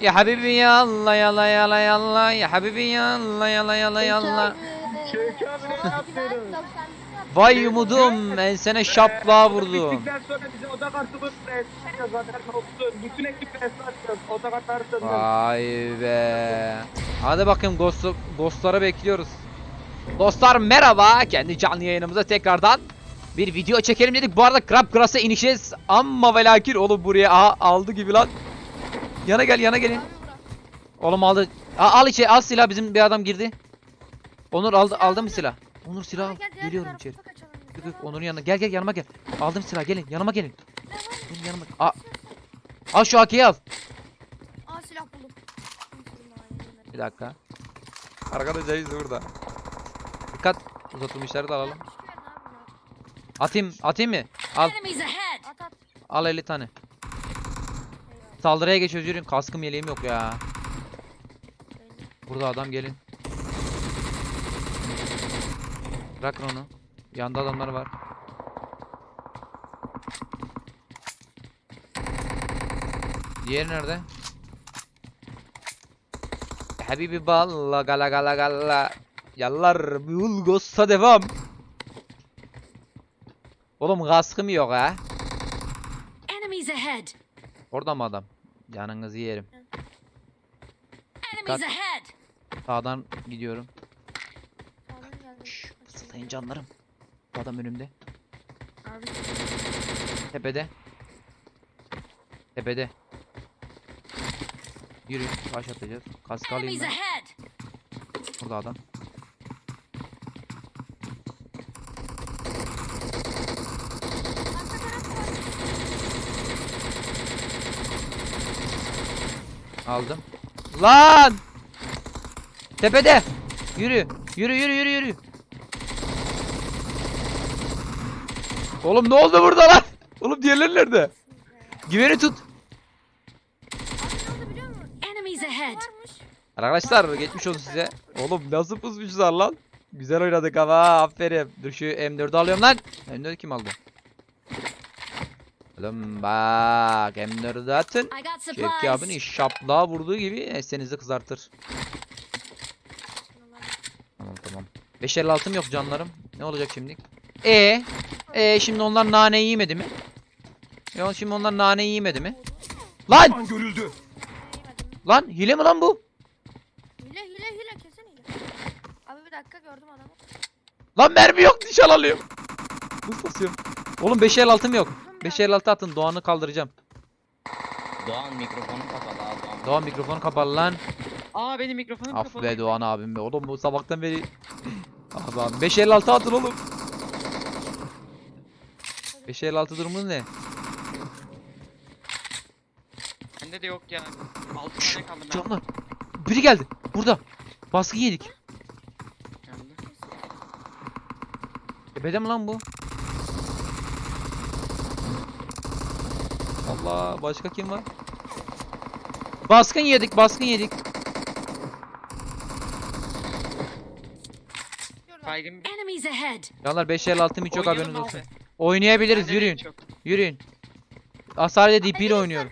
Ya Habibi yalla yalla yalla yalla ya Habibi yalla yalla yalla yalla. Şevki abi ne yapıyorsun? Vay umudum ensene şaplığa vurdum. Bittikten sonra bize oda kartımız resmiyoruz haberin olsun. Bütün ekip resmi açıyoruz. Oda kartları senden. Vay be. Hadi bakayım ghost, ghostları bekliyoruz. Dostlar merhaba. Kendi canlı yayınımıza tekrardan bir video çekelim dedik. Bu arada Crab Grass'a inişeceğiz. Amma ve lakin oğlum buraya aha, aldı gibi lan. Yana gel yana gelin. Oğlum aldı. Aa, al içeri al silah bizim bir adam girdi. Onur aldı aldı mı silah? Onur silah al. Geliyorum içeri. Yok yok Onur'un yanına. Gel gel yanıma gel. Aldım silah gelin yanıma gelin. Benim yanıma. Aa, al şu AK'yi al. Aa silah buldum. Bir dakika. Arkadaşlar burada. Dikkat. Uzatılmışları da alalım. Atayım, atayım mı? Al! At at. al 50 tane. Saldırıya geçiyoruz yürüyün. Kaskım yeleğim yok ya. Burada adam gelin. Bırakın onu. Yanda adamlar var. Diğeri nerede? Habibi balla gala gala gala. Yallar bul gosta devam. Oğlum kaskım yok ha. Orada mı adam? Yanınızı yerim. Ahead! Sağdan gidiyorum. Sağdan geldi. Şşş fısıldayın canlarım. Bu adam önümde. Abi. Tepede. Tepede. Yürü. Baş atacağız. Kask alayım ben. Burada adam. Aldım. Lan! Tepede. Yürü. Yürü yürü yürü yürü. Oğlum ne oldu burada lan? Oğlum diğerleri nerede? Güveni tut. Abi ne oldu biliyor musun? Enemies ahead! Varmış. Arkadaşlar geçmiş olsun size. Oğlum nasıl pusmuşlar lan? Güzel oynadık ama aferin. Dur şu M4'ü alıyorum lan. M4'ü kim aldı? Oğlum bak M4'ü atın. I got Şevki abinin şaplığa vurduğu gibi ensenizi kızartır. Tamam tamam. 556'm yok canlarım. Ne olacak şimdi? E e şimdi onlar nane yemedi mi? Ya şimdi onlar nane yemedi mi? Lan! görüldü. Lan hile mi lan bu? Hile hile hile kesin hile. Abi bir dakika gördüm adamı. Lan mermi yok nişan alıyorum. Buz basıyorum. Oğlum 556'm yok. 556 atın Doğan'ı kaldıracağım. Doğan mikrofonu kapalı abi Doğan. Doğan mikrofonu kapalı lan. Aa benim mikrofonum Af kapalı. be Doğan abim be. Oğlum bu sabahtan beri. Abi abi 556 atın oğlum. 556 durumunuz ne? Bende de yok ya. 6 tane kaldı ben. Canlar. Biri geldi. Burada. Baskı yedik. Geldi. Tepede mi lan bu? Allah başka kim var? Baskın yedik, baskın yedik. Baygın bir Enemies ahead! Canlar 556'm hiç yok Oynayalım haberiniz olsun. abi. Oynayabiliriz Bende de yürüyün. Yürüyün. Asalet DP ile oynuyorum.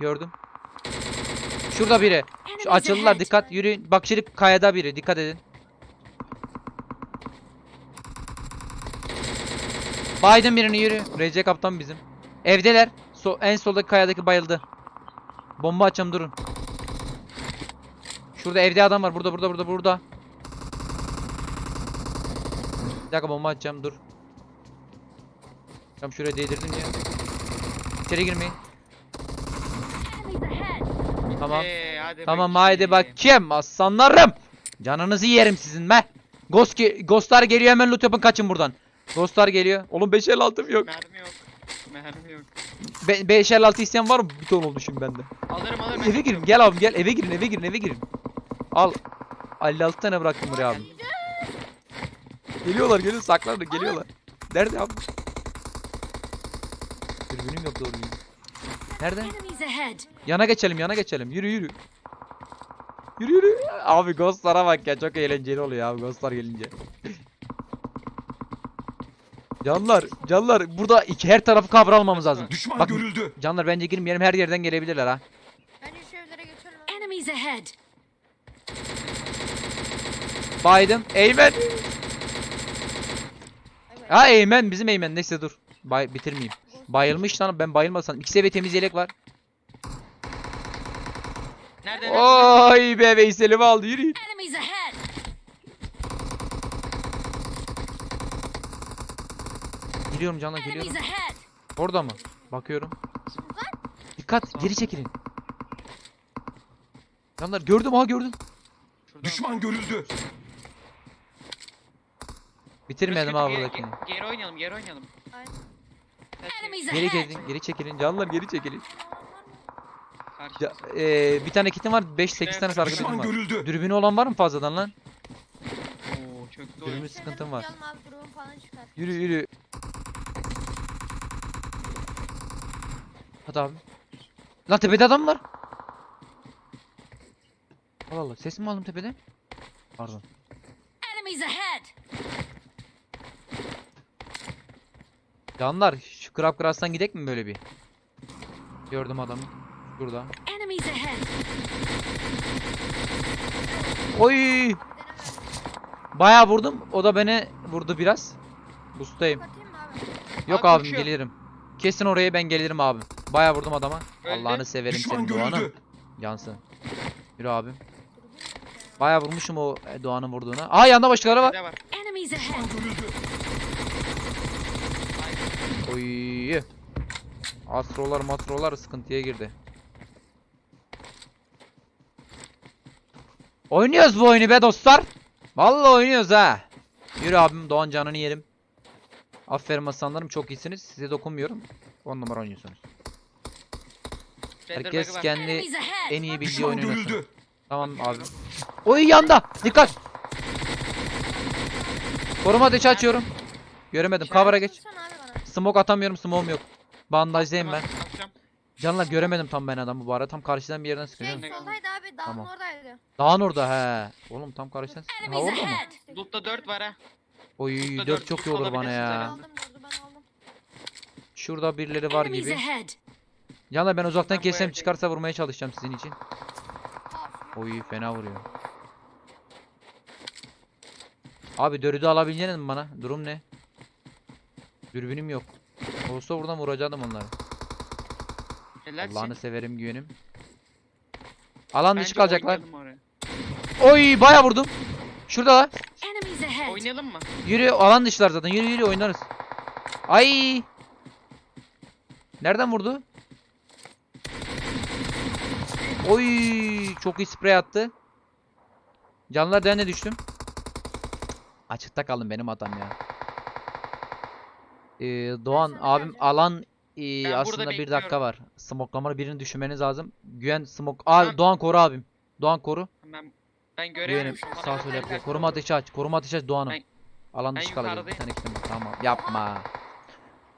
Gördüm. Şurada biri. Şu Enemies açıldılar ahead! dikkat yürüyün. Bak şimdi kayada biri dikkat edin. Biden birini yürü. RC kaptan bizim. Evdeler. So en soldaki kayadaki bayıldı. Bomba açacağım durun. Şurada evde adam var. Burada burada burada burada. Bir dakika bomba atacağım dur. Tam şuraya değdirdim ya. İçeri girmeyin. Tamam. Ee, hadi Tamam bakayım. haydi bakayım aslanlarım. Canınızı yerim sizin be. Ghost ge- Ghostlar geliyor hemen loot yapın kaçın buradan. Ghostlar geliyor. Oğlum 556'm yok. Mermi yok. Mermi yok. Be 556 isteyen var mı? Bir ton oldu şimdi bende. Alırım alırım. Eve girin gel abi gel eve girin eve girin eve girin. Al. 56 tane bıraktım buraya abi. Geliyorlar geliyor saklanın geliyorlar. Nerede abi? Dürbünüm yok doğru düzgün. Nerede? Yana geçelim yana geçelim. Yürü yürü. Yürü yürü. Abi ghostlara bak ya çok eğlenceli oluyor abi ghostlar gelince. Canlar, canlar burada iki her tarafı cover almamız lazım. Düşman Bak- görüldü. Canlar bence girmeyelim her yerden gelebilirler ha. Bence şu evlere Enemies ahead. Baydım. Eymen. Ha Eymen bizim Eymen. Neyse dur. Bay bitirmeyeyim. Bayılmış lan ben bayılmasam. İki seviye temiz yelek var. Nerede? nerede? Oy be Veysel'imi aldı yürü. Enemies ahead. Geliyorum canlar geliyorum. Orada mı? Bakıyorum. Dikkat geri çekilin. Canlar gördüm ha gördüm. Düşman görüldü. Bitirmedim ha buradakini. Geri, oynayalım, geri oynayalım. Geri çekilin geri çekilin. Canlar geri çekilin. karşı. Ya, eee, bir tane kitim var 5-8 tane sargı Düşman var. görüldü. Dürbünü olan var mı fazladan lan? Oo, çöktü oyun. Dürbün sıkıntım var. Yürü yürü. Hadi abi. Lan tepede adam var. Allah Allah ses mi aldım tepede? Pardon. Enemies ahead. Canlar şu Crab Grass'tan gidek mi böyle bir? Gördüm adamı. Şurada. Enemies ahead. Oy! Bayağı vurdum. O da beni vurdu biraz. Abi? Yok Abi abim gelirim. Kesin oraya ben gelirim abim. Bayağı vurdum adama. Öldü. Allah'ını severim Düşman senin Doğan'ım. görüldü. Yansın. Yürü abim. Bayağı vurmuşum o e, Doğan'ın vurduğuna. Aa yanında başkaları var. Enemies ahead. Oy. Astrolar matrolar sıkıntıya girdi. Oynuyoruz bu oyunu be dostlar. Vallahi oynuyoruz ha. Yürü abim Doğan canını yerim. Aferin aslanlarım çok iyisiniz. Size dokunmuyorum. 10 numara oynuyorsunuz. Herkes kendi en iyi bildiği Düşman oyunu oynasın. Tamam abi. Oy yanda. Dikkat. Koruma ateşi açıyorum. Göremedim. Cover'a geç. Smoke atamıyorum. Smoke'um yok. Bandajdayım ben. Atacağım. Canlar göremedim tam ben adamı bu arada. Tam karşıdan bir yerden sıkıyor. Şey soldaydı abi dağın Tamam. oradaydı. Dağın orada he. Oğlum tam karşıdan sıkıyor. Ha orada mı? Loot'ta 4 var ha. Oy Burada 4 dört çok kişi iyi olur bana olabilirsiniz ya. Ben herhalde. aldım dördü ben aldım. Şurada birileri var gibi. ahead. Canlar ben uzaktan kessem çıkarsa vurmaya çalışacağım sizin için. Oy fena vuruyor. Abi dörüdü alabileceğiniz mi bana? Durum ne? Dürbünüm yok. Olsa buradan vuracaktım onları. Allah'ını severim güvenim. Alan dışı kalacaklar. Oy baya vurdum. Enemies ahead. oynayalım mı? Yürü alan dışılar zaten. Yürü yürü oynarız. Ay. Nereden vurdu? Oy çok iyi sprey attı. Canlar derine düştüm. Açıkta kalın benim hatam ya. Ee, Doğan abim alan burada aslında bir dakika var. Smoklamalı birini düşürmeniz lazım. Güven smoke. Aa. Doğan koru abim. Doğan koru. Ben ben Güvenim. Bana sağ ben yapıyor. Koruma ateşi aç. Koruma ateşi aç Doğan'ım. Ben- Alan dışı kalacak. Bir tane kitim. Tamam yapma.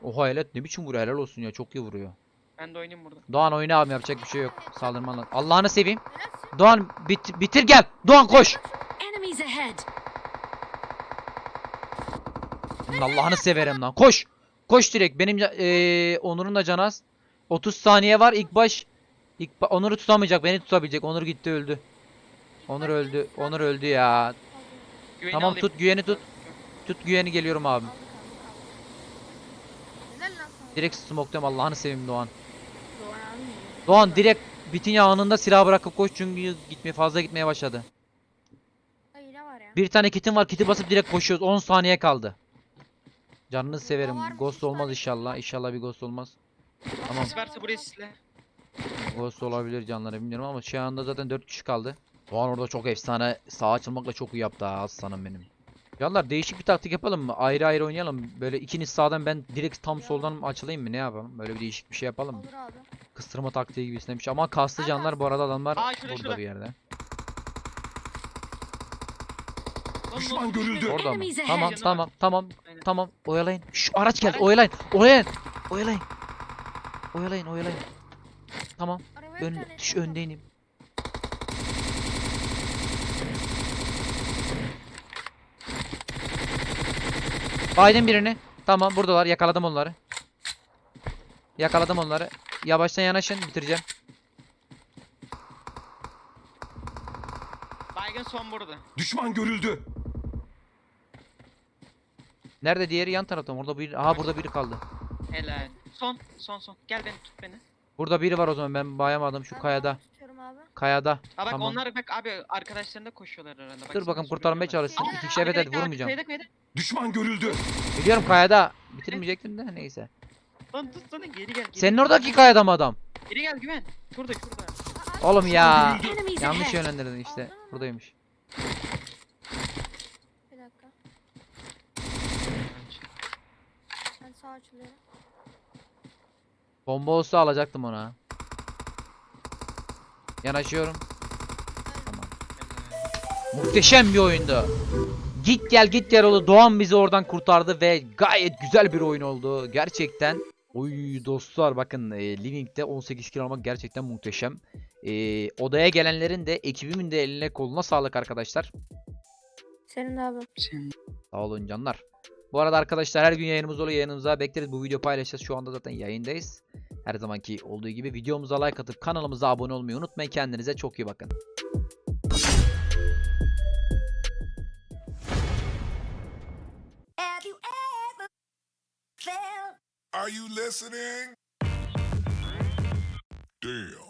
Oha helal ne biçim vuruyor helal olsun ya çok iyi vuruyor. Ben de oynayayım burada. Doğan oyna abi yapacak bir şey yok. Saldırman lazım. Allah'ını seveyim. Doğan bit bitir gel. Doğan koş. Allah'ını severim lan. Koş. Koş direkt. Benim eee, Onur'un da canı az. 30 saniye var. İlk baş ilk ba- Onur'u tutamayacak. Beni tutabilecek. Onur gitti öldü. Onur öldü. Onur öldü ya. Güveni Tamam, alayım. tut, güveni tut. Tut güveni geliyorum sana. Direkt smoke'luyorum Allah'ını seveyim Doğan. Abi. Doğan direkt bitin anında silah bırakıp koş çünkü gitmeye fazla gitmeye başladı. Hile var ya. Bir tane kitim var. Kiti basıp direkt koşuyoruz. 10 saniye kaldı. Canını var severim. mı? Ghost olmaz var. inşallah. İnşallah bir ghost olmaz. Tamam. Varsa sisle. Ghost olabilir canları bilmiyorum ama şu anda zaten 4 kişi kaldı. Doğan orada çok efsane sağ açılmakla çok iyi yaptı ha aslanım benim. Canlar değişik bir taktik yapalım mı? Ayrı ayrı oynayalım. Böyle ikiniz sağdan ben direkt tam Ya. soldan mı açılayım mı? Ne yapalım? Böyle bir değişik bir şey yapalım mı? Olur abi. Kıstırma taktiği gibisinden bir şey. Ama kaslı canlar bu arada adamlar Aa, şurada, burada şurada. bir yerde. Düşman görüldü. Orada mı? Enemies. Tamam tamam tamam Aynen. tamam oyalayın. Şş araç geldi Araç. oyalayın. Oyalayın. Oyalayın. Oyalayın oyalayın. Tamam Arabaya bir ön, tane yapalım. öndeyim. Biden birini. Tamam buradalar yakaladım onları. Yakaladım onları. Yavaştan yanaşın bitireceğim. Baygın son burada. Düşman görüldü. Nerede diğeri yan tarafta mı? Orada bir Aha burada biri kaldı. Helal. Son son son. Gel beni tut beni. Burada biri var o zaman ben bayamadım şu kayada. Abi. Kayada. Ha bak Tamam. onlar bak abi arkadaşlarında koşuyorlar herhalde. Bak, Dur nasıl kurtarmaya çalışsın. Kayada, İki kişi evet evet vurmayacağım. kayda, kayda. Düşman görüldü. Biliyorum kayada. Bitirmeyecektim de neyse. Lan tutsana geri gel. Geri Senin oradaki kayada mı adam? Geri gel güven. Şurada şurada. Oğlum ya. Yanlış yönlendirdin işte. Buradaymış. Bir dakika. Ben sağ açılıyorum. Bomba olsa alacaktım ona. Yanaşıyorum. Muhteşem bir oyundu. Git gel git gel oldu. Doğan bizi oradan kurtardı ve gayet güzel bir oyun oldu. Gerçekten. Oy dostlar bakın e, Living'de 18 kill almak gerçekten muhteşem. E, odaya gelenlerin de ekibimin de eline koluna sağlık arkadaşlar. Senin de abi. Sen Sağ olun canlar. Bu arada arkadaşlar her gün yayınımız oluyor. Yayınımıza bekleriz. Bu video paylaşacağız. Şu anda zaten yayındayız. Her zamanki olduğu gibi videomuza like atıp kanalımıza abone olmayı unutmayın. Kendinize çok iyi bakın. Are you listening? Damn.